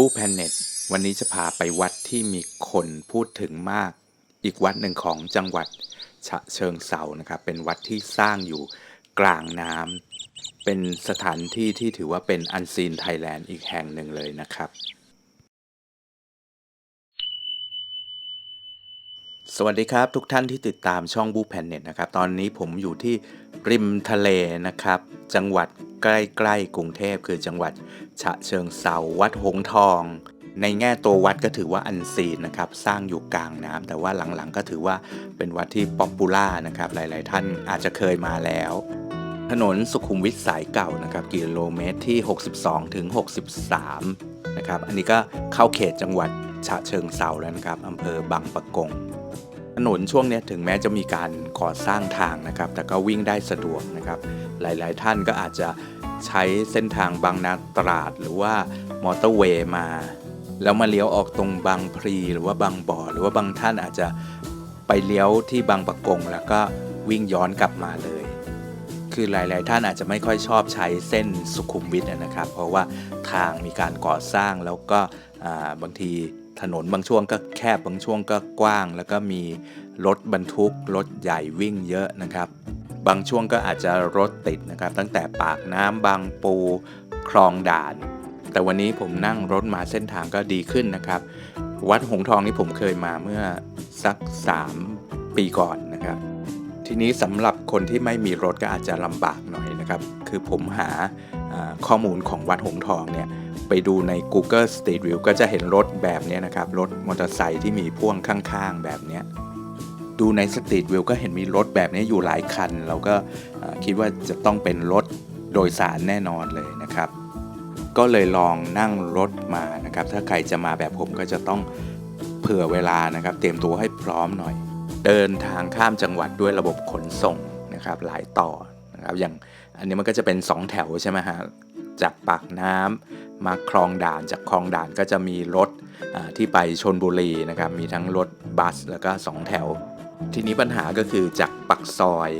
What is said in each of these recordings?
บูแพนเน็ตวันนี้จะพาไปวัดที่มีคนพูดถึงมาก อีกวัดหนึ่งของจังหวัดฉะเชิงเซานะครับ เป็นวัดที่สร้างอยู่กลางน้ำเป็นสถานที่ที่ถือว่าเป็นอันซีนไทยแลนด์อีกแห่งหนึ่งเลยนะครับ สวัสดีครับ ทุกท่านที่ติดตามช่องบูแพนเน็ตนะครับ ตอนนี้ผมอยู่ที่ริมทะเลนะครับ จังหวัดใกล้ๆกรุงเทพคือจังหวัดฉะเชิงเซาวัดหงทอง ในแง่ตัววัดก็ถือว่าอันซีนนะครับ สร้างอยู่กลางน้ำแต่ว่าหลังๆก็ถือว่าเป็นวัดที่ป๊อปปูล่านะครับ หลายๆท่านอาจจะเคยมาแล้ว ถนนสุขุมวิทสายเก่านะครับกิโลเมตรที่ 62ถึง63นะครับอันนี้ก็เข้าเขตจังหวัดฉะเชิงเซาแล้วนะครับอำเภอบางปะกง ถนนช่วงนี้ถึงแม้จะมีการก่อสร้างทางนะครับ แต่ก็วิ่งได้สะดวกนะครับ หลาย ๆ ท่านก็อาจจะใช้เส้นทางบางนาตราด หรือว่ามอเตอร์เวย์มา แล้วมาเลี้ยวออกตรงบางพลีหรือว่าบางบ่อ หรือว่าบางท่านอาจจะไปเลี้ยวที่บางปะกง แล้วก็วิ่งย้อนกลับมาเลย คือหลาย ๆ ท่านอาจจะไม่ค่อยชอบใช้เส้นสุขุมวิทนะครับ เพราะว่าทางมีการก่อสร้างแล้วก็บางที ถนนบางช่วงก็แคบบางช่วงก็กว้าง แล้วก็มีรถบรรทุกรถใหญ่วิ่งเยอะนะครับ บางช่วงก็อาจจะรถติดนะครับ ตั้งแต่ปากน้ำบางปูคลองด่าน แต่วันนี้ผมนั่งรถมาเส้นทางก็ดีขึ้นนะครับ วัดหงทองนี่ผมเคยมาเมื่อสัก 3 ปีก่อนนะครับ ทีนี้สำหรับคนที่ไม่มีรถก็อาจจะลำบากหน่อยนะครับ คือผมหาข้อมูลของวัดหงทองเนี่ย ไปดูใน Google Street View ก็จะเห็นรถแบบนี้นะครับ รถมอเตอร์ไซค์ที่มีพ่วงข้างๆแบบนี้ดูใน Street View ก็เห็นมีรถแบบนี้อยู่หลายคัน เราก็คิดว่าจะต้องเป็นรถโดยสารแน่นอนเลยนะครับ ก็เลยลองนั่งรถมานะครับ ถ้าใครจะมาแบบผมก็จะต้องเผื่อเวลานะครับ เตรียมตัวให้พร้อมหน่อย เดินทางข้ามจังหวัดด้วยระบบขนส่งนะครับ หลายต่อนะครับอย่างอันนี้มันก็จะเป็น 2 แถวใช่ไหมฮะจากปากน้ำ มาคลองด่านจากคลองด่านก็จะมีรถที่ไปชนบุรีนะครับมีทั้งรถบัสแล้วก็2แถว ทีนี้ปัญหาก็คือจากปักซอย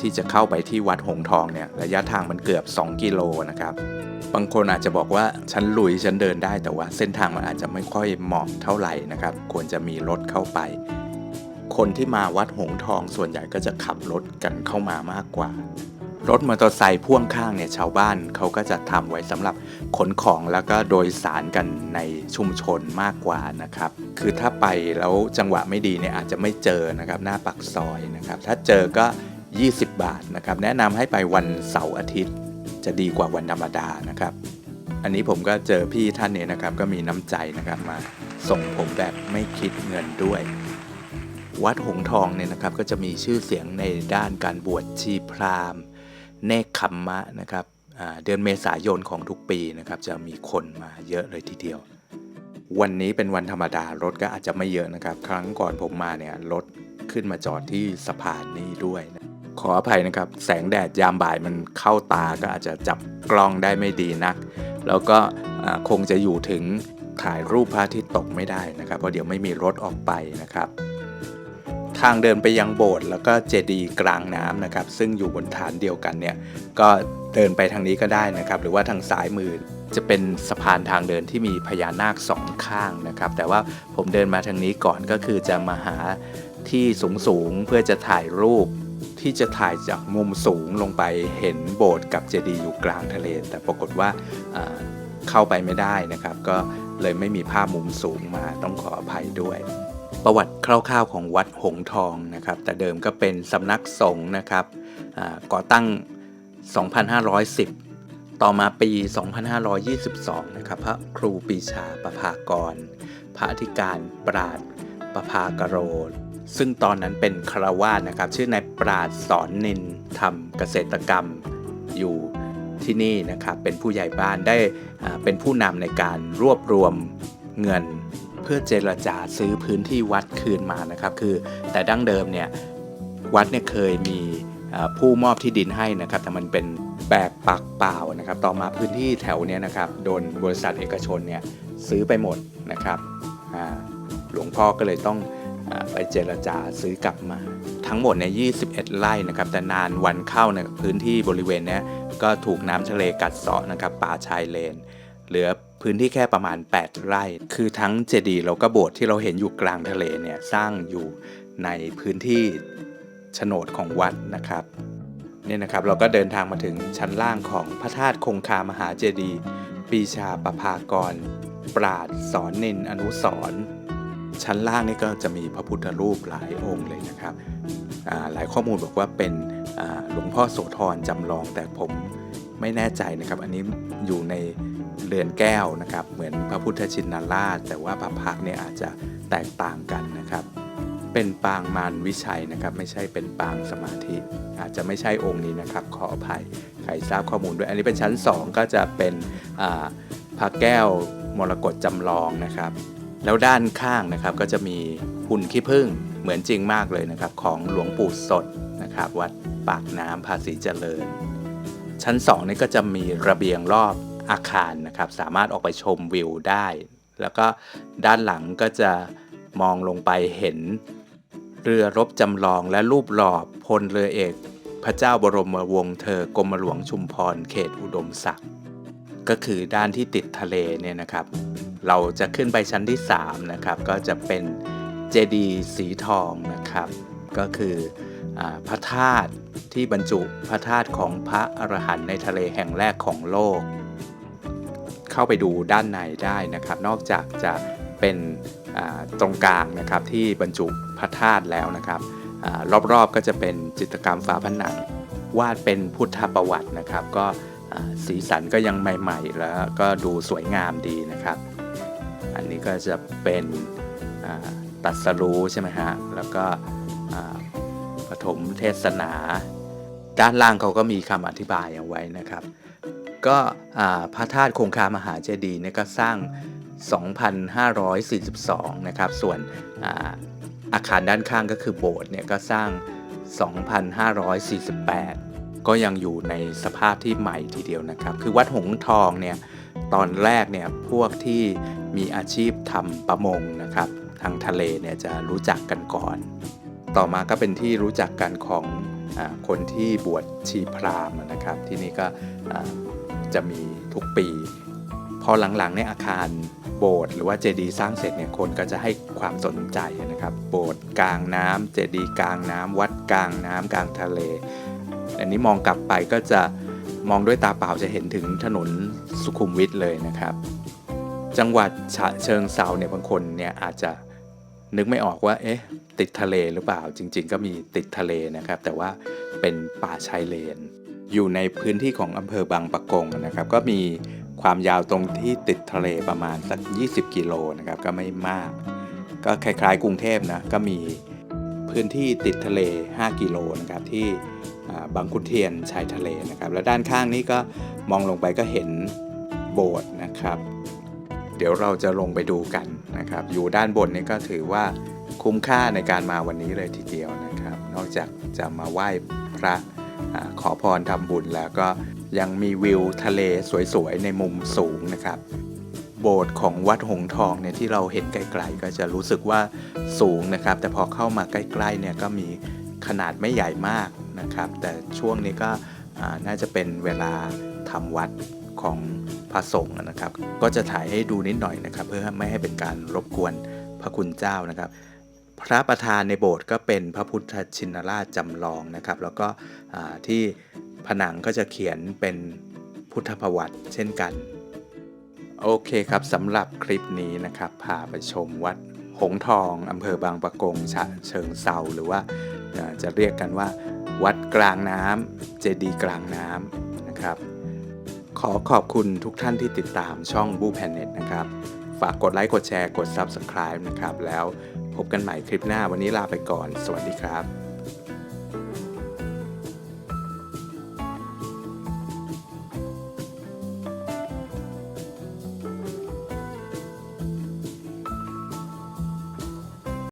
ที่จะเข้าไปที่วัดหงทองเนี่ยระยะทางมันเกือบ 2 กิโลนะครับบางคนอาจจะบอกว่าฉันลุยฉันเดินได้แต่ว่าเส้นทางมันอาจจะไม่ค่อยเหมาะเท่าไหร่นะครับ ควรจะมีรถเข้าไป คนที่มาวัดหงทองส่วนใหญ่ก็จะขับรถกันเข้ามามากกว่า รถมอเตอร์ไซค์พ่วงข้างเนี่ยชาวบ้านเขาก็จะทำไว้สำหรับขนของแล้วก็โดยสารกันในชุมชนมากกว่านะครับ คือถ้าไปแล้วจังหวะไม่ดีเนี่ยอาจจะไม่เจอนะครับหน้าปักซอยนะครับ ถ้าเจอก็ 20 บาทนะครับ แนะนำให้ไปวันเสาร์อาทิตย์จะดีกว่าวันธรรมดานะครับ อันนี้ผมก็เจอพี่ท่านเนี้นะครับก็มีน้ำใจนะครับมาส่งผมแบบไม่คิดเงินด้วยวัดหงทองเนี่ยนะครับก็จะมีชื่อเสียงในด้านการบวชชีพราหมณ์ เนคขมมะนะครับเดือนเมษายนของทุกปีนะครับจะมีคนมาเยอะเลยทีเดียว วันนี้เป็นวันธรรมดารถก็อาจจะไม่เยอะนะครับ ครั้งก่อนผมมาเนี่ยรถขึ้นมาจอดที่สะพานนี้ด้วยนะขออภัยนะครับ แสงแดดยามบ่ายมันเข้าตาก็อาจจะจับกล้องได้ไม่ดีนัก แล้วก็คงจะอยู่ถึงถ่ายรูปพระอาทิตย์ตกไม่ได้นะครับ เพราะเดี๋ยวไม่มีรถออกไปนะครับ ทางเดินไปยังโบสถ์แล้วก็เจดีย์กลางน้ำนะครับ ซึ่งอยู่บนฐานเดียวกันเนี่ยก็เดินไปทางนี้ก็ได้นะครับ หรือว่าทางซ้ายมือจะเป็นสะพานทางเดินที่มีพญานาคสองข้างนะครับ แต่ว่าผมเดินมาทางนี้ก่อนก็คือจะมาหาที่สูงๆเพื่อจะถ่ายรูปที่จะถ่ายจากมุมสูงลงไปเห็นโบสถ์กับเจดีย์อยู่กลางทะเล แต่ปรากฏว่าอ่าเข้าไปไม่ได้นะครับ ก็เลยไม่มีภาพมุมสูงมาต้องขออภัยด้วย ประวัติคร่าวๆของวัดหงทองนะครับ แต่เดิมก็เป็นสำนักสงฆ์นะครับก่อตั้ง 2510 ต่อมาปี 2522 นะครับ พระครูปีชาประภากร พระอธิการปราดประภากโร ซึ่งตอนนั้นเป็นคราวาสนะครับ ชื่อนายปราดสอนนินทำเกษตรกรรมอยู่ที่นี่นะครับ เป็นผู้ใหญ่บ้านได้เป็นผู้นำในการรวบรวมเงิน เพื่อเจรจาซื้อพื้นที่วัดคืนมานะครับคือ แต่ดั้งเดิมเนี่ยวัดเนี่ยเคยมีผู้มอบที่ดินให้นะครับแต่มันเป็นแบบปักเปล่านะครับ ต่อมาพื้นที่แถวเนี้ยนะครับโดนบริษัทเอกชนเนี่ยซื้อไปหมดนะครับหลวงพ่อก็เลยต้องอไปเจรจาซื้อกลับมา ทั้งหมดเนี่ย21 ไร่นะครับ แต่นานวันเข้าเนี่ยพื้นที่บริเวณเนี้ยก็ถูกน้ำทะเลกัดเซาะนะครับป่าชายเลน เหลือ พื้นที่แค่ประมาณ 8 ไร่ คือทั้งเจดีย์แล้วก็โบสถ์ที่เราเห็นอยู่กลางทะเลเนี่ยสร้างอยู่ในพื้นที่โฉนดของวัดนะครับเนี่ยนะครับเราก็เดินทางมาถึงชั้นล่างของพระธาตุคงคามหาเจดีย์ปีชาประภากร ปราดสอนนินอนุสรชั้นล่างนี่ก็จะมีพระพุทธรูปหลายองค์เลยนะครับ หลายข้อมูลบอกว่าเป็นหลวงพ่อโสธรจำลองแต่ผมไม่แน่ใจนะครับ อันนี้อยู่ใน เรือนแก้วนะครับ เหมือนพระพุทธชินราช แต่ว่าพระพักเนี่ยอาจจะแตกต่างกันนะครับ เป็นปางมารวิชัยนะครับ ไม่ใช่เป็นปางสมาธิ อาจจะไม่ใช่องค์นี้นะครับ ขออภัยใครทราบข้อมูลด้วย อันนี้เป็นชั้น 2 ก็จะเป็นพระแก้วมรกตจำลองนะครับ แล้วด้านข้างนะครับก็จะมีหุ่นขี้ผึ้งเหมือนจริงมากเลยนะครับ ของหลวงปู่สดนะครับ วัดปากน้ำภาษีเจริญ ชั้น2นี่ก็จะมีระเบียงรอบ อาคารนะครับ สามารถออกไปชมวิวได้ แล้วก็ด้านหลังก็จะมองลงไปเห็น เรือรบจำลองและรูปหล่อพลเรือเอก พระเจ้าบรมวงศ์เธอกรมหลวงชุมพรเขตอุดมศักดิ์ก็คือด้านที่ติดทะเลเนี่ยนะครับ เราจะขึ้นไปชั้นที่3นะครับก็จะเป็นเจดีย์สีทองนะครับ ก็คืออพระธาตุที่บรรจุพระธาตุของพระอรหันต์ในทะเลแห่งแรกของโลก เข้าไปดูด้านในได้นะครับ นอกจากจะเป็นตรงกลางนะครับที่บรรจุพระธาตุแล้วนะครับอรอบๆก็จะเป็นจิตรกรรมฝาผนังวาดเป็นพุทธประวัตินะครับ ก็สีสันก็ยังใหม่ ๆ แล้วก็ดูสวยงามดีนะครับ อันนี้ก็จะเป็นตัดสรู้ใช่ไหมฮะแล้วก็ปฐมเทศนา ด้านล่างเขาก็มีคำอธิบายเอาไว้นะครับ ก็พระธาตุคงคามหาเจดีย์เนี่ยก็สร้าง 2,542 นะครับ ส่วนอาอาคารด้านข้างก็คือโบสถ์เนี่ยก็สร้าง 2,548 ก็ยังอยู่ในสภาพที่ใหม่ทีเดียวนะครับ คือวัดหงทองเนี่ยตอนแรกเนี่ยพวกที่มีอาชีพทำประมงนะครับ ทางทะเลเนี่ยจะรู้จักกันก่อน ต่อมาก็เป็นที่รู้จักกันของอคนที่บวชชีพราหมณ์นะครับ ที่นี่ก็ จะมีทุกปี พอหลังๆเนี่ยอาคารโบสถ์หรือว่าเจดีย์สร้างเสร็จเนี่ยคนก็จะให้ความสนใจนะครับ โบสถ์กลางน้ำเจดีย์กลางน้ำวัดกลางน้ำกลางทะเล อันนี้มองกลับไปก็จะมองด้วยตาเปล่าจะเห็นถึงถนนสุขุมวิทเลยนะครับ จังหวัดฉะเชิงเซาเนี่ยบางคนเนี่ยอาจจะนึกไม่ออกว่า เอ๊ะ ติดทะเลหรือเปล่า จริง ๆ ก็มีติดทะเลนะครับ แต่ว่าเป็นป่าชายเลน อยู่ในพื้นที่ของอำเภอบางปะกงนะครับ ก็มีความยาวตรงที่ติดทะเลประมาณสัก 20 กิโลนะครับก็ไม่มาก ก็คล้ายๆ กรุงเทพนะก็มีพื้นที่ติดทะเล 5 กิโลนะครับที่บางขุนเทียนชายทะเลนะครับ แล้วด้านข้างนี้ก็มองลงไปก็เห็นโบสถ์นะครับ เดี๋ยวเราจะลงไปดูกันนะครับ อยู่ด้านบนนี้ก็ถือว่าคุ้มค่าในการมาวันนี้เลยทีเดียวนะครับ นอกจากจะมาไหว้พระ ขอพรทำบุญแล้วก็ยังมีวิวทะเลสวยๆ ในมุมสูงนะครับ โบสถ์ของวัดหงทองเนี่ยที่เราเห็นไกลๆก็จะรู้สึกว่าสูงนะครับ แต่พอเข้ามาใกล้ๆเนี่ยก็มีขนาดไม่ใหญ่มากนะครับ แต่ช่วงนี้ก็น่าจะเป็นเวลาทำวัดของพระสงฆ์นะครับ ก็จะถ่ายให้ดูนิดหน่อยนะครับ เพื่อไม่ให้เป็นการรบกวนพระคุณเจ้านะครับ พระประธานในโบสถ์ก็เป็นพระพุทธชินราชจำลองนะครับ แล้วก็ที่ผนังก็จะเขียนเป็นพุทธประวัติเช่นกัน โอเคครับสำหรับคลิปนี้นะครับพาไปชมวัดหงทองอำเภอบางปะกงฉะเชิงเซาหรือว่าจะเรียกกันว่า วัดกลางน้ำเจดีกลางน้ำนะครับ ขอขอบคุณทุกท่านที่ติดตามช่องบูแพนเน็ตนะครับ ฝากกดไลค์กดแชร์กด Subscribe นะครับแล้ว พบกันใหม่คลิปหน้าวันนี้ลาไปก่อน สวัสดีครับ